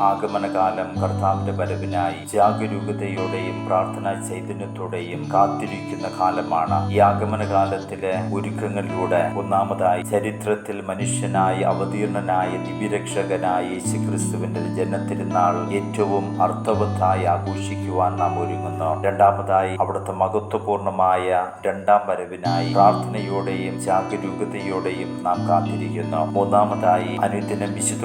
ആഗമനകാലം കർത്താവിന്റെ വരവിനായി ജാഗരൂകതയോടെയും പ്രാർത്ഥനാ ചൈതന്യത്തോടെയും കാത്തിരിക്കുന്ന കാലമാണ്. ഈ ആഗമനകാലത്തിലെ ഒരുക്കങ്ങളിലൂടെ ഒന്നാമതായി ചരിത്രത്തിൽ മനുഷ്യനായി അവതീർണനായ ദിവ്യരക്ഷകനായ യേശു ക്രിസ്തുവിന്റെ ജനത്തിരുന്നാൾ ഏറ്റവും അർത്ഥവത്തായി ആഘോഷിക്കുവാൻ നാം ഒരുങ്ങുന്നു. രണ്ടാമതായി അവിടുത്തെ മഹത്വപൂർണമായ രണ്ടാം വരവിനായി പ്രാർത്ഥനയോടെയും ജാഗരൂകതയോടെയും നാം കാത്തിരിക്കുന്നു. മൂന്നാമതായി അനുദിനം വിശുദ്ധ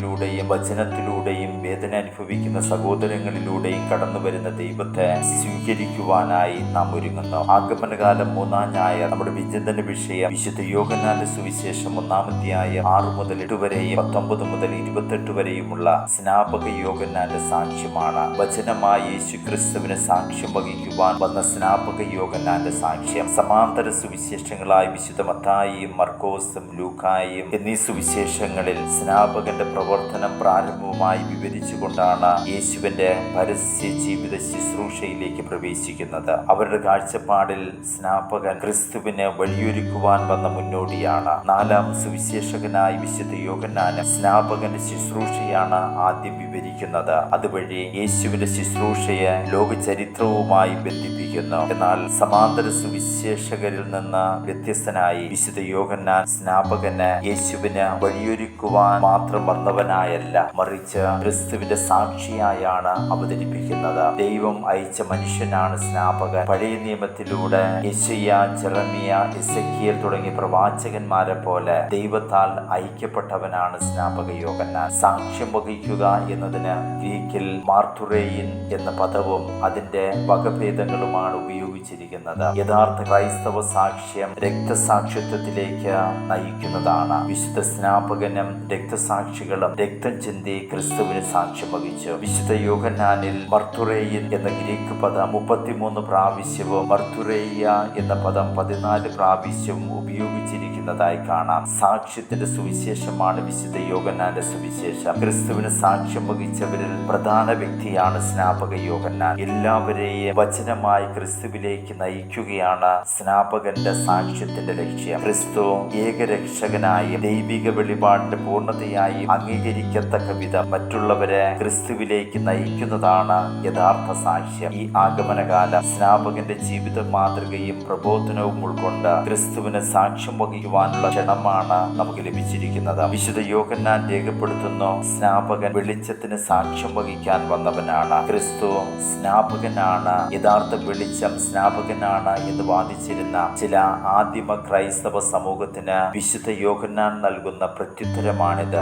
കുർബാനയിലൂടെയും വചനത്തിലൂടെയും വേദന അനുഭവിക്കുന്ന സഹോദരങ്ങളിലൂടെയും കടന്നു വരുന്ന ദൈവത്തെ സ്വീകരിക്കുവാനായി നാം ഒരുങ്ങുന്നു. ആഗമനകാലം മൂന്നാം ഞായർ നമ്മുടെ വിചിന്തന വിഷയം വിശുദ്ധ യോഗനാഥ സുവിശേഷം ഒന്നാമധ്യായ ആറ് മുതൽ എട്ട് വരെയും പത്തൊമ്പത് മുതൽ ഇരുപത്തെട്ട് വരെയുമുള്ള സ്നാപക യോഗനാന്റെ സാക്ഷ്യമാണ്. വചനമായി യേശു ക്രിസ്തുവിന് സാക്ഷ്യം വഹിക്കുവാൻ വന്ന സ്നാപക യോഗനാന്റെ സാക്ഷ്യം. സമാന്തര സുവിശേഷങ്ങളായി വിശുദ്ധ മത്തായിയും മർക്കോസും ലൂക്കായും എന്നീ സുവിശേഷങ്ങളിൽ സ്നാപകന്റെ പ്രവർത്തനം പ്രാരംഭവുമായി വിവരിച്ചുകൊണ്ടാണ് യേശുവിന്റെ പരസ്യ ജീവിത ശുശ്രൂഷയിലേക്ക് പ്രവേശിക്കുന്നത്. അവരുടെ കാഴ്ചപ്പാടിൽ സ്നാപകൻ ക്രിസ്തുവിന് വഴിയൊരുക്കുവാൻ വന്ന മുന്നോടിയാണ്. നാലാം സുവിശേഷകനായി വിശുദ്ധ യോഗനാന് സ്നാപകന്റെ ശുശ്രൂഷയാണ് ആദ്യം വിവരിക്കുന്നത്. അതുവഴി യേശുവിന്റെ ശുശ്രൂഷയെ ലോക ചരിത്രവുമായി ബന്ധിപ്പിക്കുന്നു. എന്നാൽ സമാന്തര സുവിശേഷകരിൽ നിന്ന് വ്യത്യസ്തനായി വിശുദ്ധ യോഗന്നാൻ സ്നാപകന് യേശുവിന് വഴിയൊരുക്കുവാൻ മാത്രം വന്നവനായല്ല മറിച്ച് ക്രിസ്തുവിന്റെ സാക്ഷിയായാണ് അവതരിപ്പിക്കുന്നത്. ദൈവം അയച്ച മനുഷ്യനാണ് സ്നാപകൻ. പഴയ നിയമത്തിലൂടെ യശയ്യ ജെറമിയ ഇസക്കിയൽ തുടങ്ങിയ പ്രവാചകന്മാരെ പോലെ ദൈവത്താൽ ഐക്യപ്പെട്ടവനാണ് സ്നാപക യോഗന്നാൻ സാക്ഷ്യം വഹിക്കുക എന്നതിന് ഗ്രീക്കിൽ മാർത്തുറേയിൻ എന്ന പദവും അതിന്റെ വകഭേദങ്ങളുമാണ് ഉപയോഗിച്ചിരിക്കുന്നത്. യഥാർത്ഥ ക്രൈസ്തവ സാക്ഷ്യം രക്തസാക്ഷിത്വത്തിലേക്ക് നയിക്കുന്നതാണ്. വിശുദ്ധ സ്നാപകനും രക്തസാക്ഷികളും രക്തം ചിന്തി ക്രിസ്തുവിന് സാക്ഷ്യം വഹിച്ചു. വിശുദ്ധ യോഗനാനിൽ മർത്തുറേയിൻ എന്ന ഗ്രീക്ക് പദം മുപ്പത്തിമൂന്ന് പ്രാവശ്യവും മർത്തുറേയ എന്ന പദം പതിനാല് പ്രാവശ്യവും ഉപയോഗിച്ചിരിക്കുന്നതായി കാണാം. സാക്ഷ്യത്തിന്റെ സുവിശേഷമാണ് വിശുദ്ധ യോഗനാന്റെ സുവിശേഷം. ക്രിസ്തുവിന് സാക്ഷ്യം വഹിച്ചവരിൽ പ്രധാന വ്യക്തിയാണ് സ്നാപക യോഗന്നാൻ എല്ലാവരെയും വചനമായി ക്രിസ്തുവിലേക്ക് നയിക്കുകയാണ് സ്നാപകന്റെ സാക്ഷ്യത്തിന്റെ ലക്ഷ്യം. ക്രിസ്തു ഏകരക്ഷകനായും ദൈവിക വെളിപാടിന്റെ പൂർണതയായും പൂർണതയായി അംഗീകരിക്കത്തക്ക വിധം മറ്റുള്ളവരെ ക്രിസ്തുവിലേക്ക് നയിക്കുന്നതാണ് യഥാർത്ഥ സാക്ഷ്യം. ഈ ആഗമനകാല സ്നാപകന്റെ ജീവിത മാതൃകയും പ്രബോധനവും ഉൾക്കൊണ്ട് ക്രിസ്തുവിന് സാക്ഷ്യം വഹിക്കുവാനുള്ള ക്ഷണമാണ് നമുക്ക് ലഭിച്ചിരിക്കുന്നത്. വിശുദ്ധ യോഗന്നാൻ രേഖപ്പെടുത്തുന്നു സ്നാപകൻ വെളിച്ചത്തിന് സാക്ഷ്യം വഹിക്കാൻ വന്നവനാണ്. ക്രിസ്തു സ്നാപകനാണ് യഥാർത്ഥ വെളിച്ചം സ്നാപകനാണ് എന്ന് വാദിച്ചിരുന്ന ചില ആദിമ ക്രൈസ്തവ സമൂഹത്തിന് വിശുദ്ധ യോഗന്നാൻ നൽകുന്ന പ്രത്യുത്തരമാണിത്.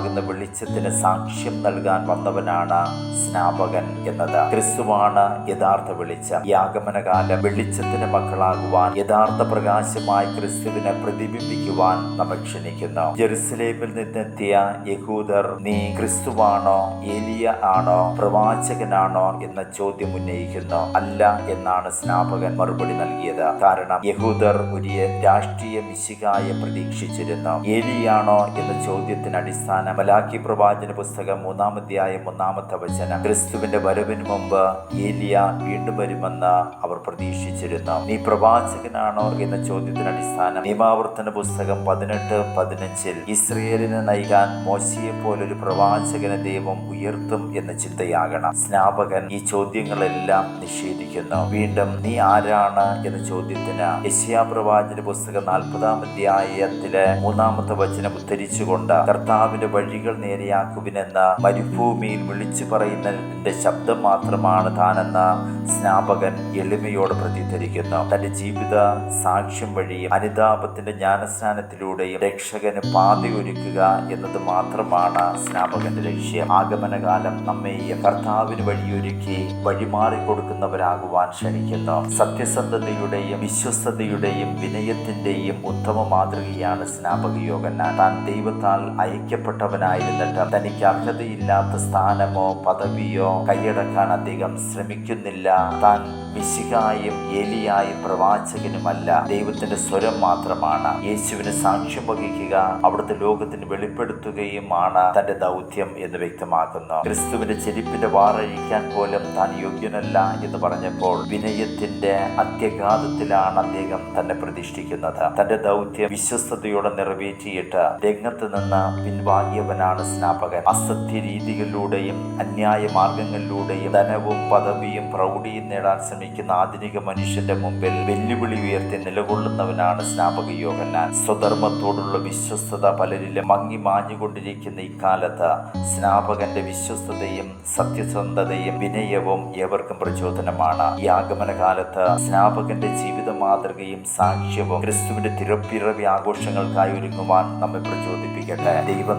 ക്രിസ്തുവാകുന്ന വെളിച്ചത്തിന് സാക്ഷ്യം നൽകാൻ വന്നവനാണ് സ്നാപകൻ എന്നത്. ക്രിസ്തുവാണ് യഥാർത്ഥ വെളിച്ചം. ഈ ആഗമനകാലം വെളിച്ചത്തിന് മക്കളാകുവാൻ യഥാർത്ഥ പ്രകാശമായി ക്രിസ്തുവിനെ പ്രതിബിംബിക്കുവാൻ നമ്മെ ക്ഷണിക്കുന്നു. ജെറുസലേമിൽ നിന്നെത്തിയ യഹൂദർ നീ ക്രിസ്തുവാണോ? ഏലിയ ആണോ? പ്രവാചകനാണോ? എന്ന ചോദ്യം ഉന്നയിക്കുന്നു. അല്ല എന്നാണ് സ്നാപകൻ മറുപടി നൽകിയത്. കാരണം യഹൂദർ ഒരു രാഷ്ട്രീയ മിശികായെ പ്രതീക്ഷിച്ചിരുന്നു. ഏലിയാണോ? എന്ന ചോദ്യത്തിന് അടിസ്ഥാനം മലാക്കി പ്രവാചന പുസ്തകം മൂന്നാമധ്യായം ഒന്നാമത്തെ വചനം. ക്രിസ്തുവിന്റെ വരവിന് മുമ്പ് ഏലിയ വീണ്ടും വരുമെന്ന് അവർ പ്രതീക്ഷിച്ചിരുന്നു. നീ പ്രവാചകനാണോ? എന്ന ചോദ്യത്തിന് അടിസ്ഥാനം നിയമാവർത്തന പുസ്തകം പതിനെട്ട് പതിനഞ്ചിൽ ഇസ്രയേലിനെ നയിക്കാൻ മോശിയെ പോലൊരു പ്രവാചകനെ ദൈവം ഉയർത്തും എന്ന ചിന്തയാകണം. സ്നാപകൻ ഈ ചോദ്യങ്ങളെല്ലാം നിഷേധിക്കുന്നു. വീണ്ടും നീ ആരാണ്? എന്ന ചോദ്യത്തിന് യശ്യാ പ്രവാചന പുസ്തകം നാൽപ്പതാം അധ്യായത്തിലെ മൂന്നാമത്തെ വചനം ഉദ്ധരിച്ചുകൊണ്ട് കർത്താവിന്റെ വഴികൾ നേരെയാക്കുവിനെന്ന മരുഭൂമിയിൽ വിളിച്ചു പറയുന്നതിന്റെ ശബ്ദം മാത്രമാണ് താനെന്ന സ്നാപകൻ എളിമയോട് പ്രതിധരിക്കുന്നു തന്റെ ജീവിത സാക്ഷ്യം വഴിയും അനുതാപത്തിന്റെ ജ്ഞാനസ്നാനത്തിലൂടെയും രക്ഷകന് പാതയൊരുക്കുക എന്നത് മാത്രമാണ് സ്നാപകന്റെ ലക്ഷ്യം. ആഗമനകാലം നമ്മെയും കർത്താവിന് വഴിയൊരുക്കി വഴിമാറി കൊടുക്കുന്നവരാകുവാൻ ക്ഷണിക്കുന്നു സത്യസന്ധതയുടെയും വിശ്വസ്തയുടെയും വിനയത്തിന്റെയും ഉത്തമ മാതൃകയാണ് സ്നാപക യോഗന താൻ ദൈവത്താൽ ഐക്യപ്പെട്ടവനായിരുന്നിട്ട് തനിക്ക് അർഹതയില്ലാത്ത സ്ഥാനമോ പദവിയോ കൈയടക്കാൻ അധികം ശ്രമിക്കുന്നില്ല. താൻ മിശികായും ഏലിയായും പ്രവാചകനുമല്ല. ദൈവത്തിന്റെ സ്വരം മാത്രമാണ്. യേശുവിന് സാക്ഷ്യം വഹിക്കുക അവിടുത്തെ ലോകത്തിന് വെളിപ്പെടുത്തുകയുമാണ് തന്റെ ദൗത്യം എന്ന് വ്യക്തമാക്കുന്നു. ക്രിസ്തുവിന്റെ ചെരിപ്പിന്റെ വാറഴിക്കാൻ പോലും താൻ യോഗ്യനല്ല എന്ന് പറഞ്ഞപ്പോൾ വിനയത്തിന്റെ അത്യഘാതത്തിലാണ് അദ്ദേഹം തന്നെ പ്രതിഷ്ഠിക്കുന്നത്. തന്റെ ദൗത്യം വിശ്വസ്തയോടെ നിറവേറ്റിയിട്ട് രംഗത്ത് നിന്ന് പിൻവാങ്ങിയവനാണ് സ്നാപകൻ. അസത്യ രീതികളിലൂടെയും അന്യായ മാർഗങ്ങളിലൂടെയും ധനവും പദവിയും പ്രൗഢിയും നേടാൻ ശ്രമിക്കുന്ന ആധുനിക മനുഷ്യന്റെ മുമ്പിൽ വെല്ലുവിളി ഉയർത്തി നിലകൊള്ളുന്നവനാണ് സ്നാപക യോഗനാൻ സ്വധർമ്മത്തോടുള്ള വിശ്വസ്തത പലരിലും മങ്ങി മാഞ്ഞുകൊണ്ടിരിക്കുന്ന ഇക്കാലത്ത് സ്നാപകന്റെ വിശ്വസ്തതയും സത്യസന്ധതയും വിനയവും ഏവർക്കും പ്രചോദനമാണ്. ഈ ആഗമന കാലത്ത് സ്നാപകന്റെ ജീവിത മാതൃകയും സാക്ഷ്യവും ക്രിസ്തുവിന്റെ തിരപ്പിറവി ആഘോഷങ്ങൾക്കായി ഒരുങ്ങുവാൻ നമ്മെ പ്രചോദിപ്പിക്കട്ടെ. ദൈവം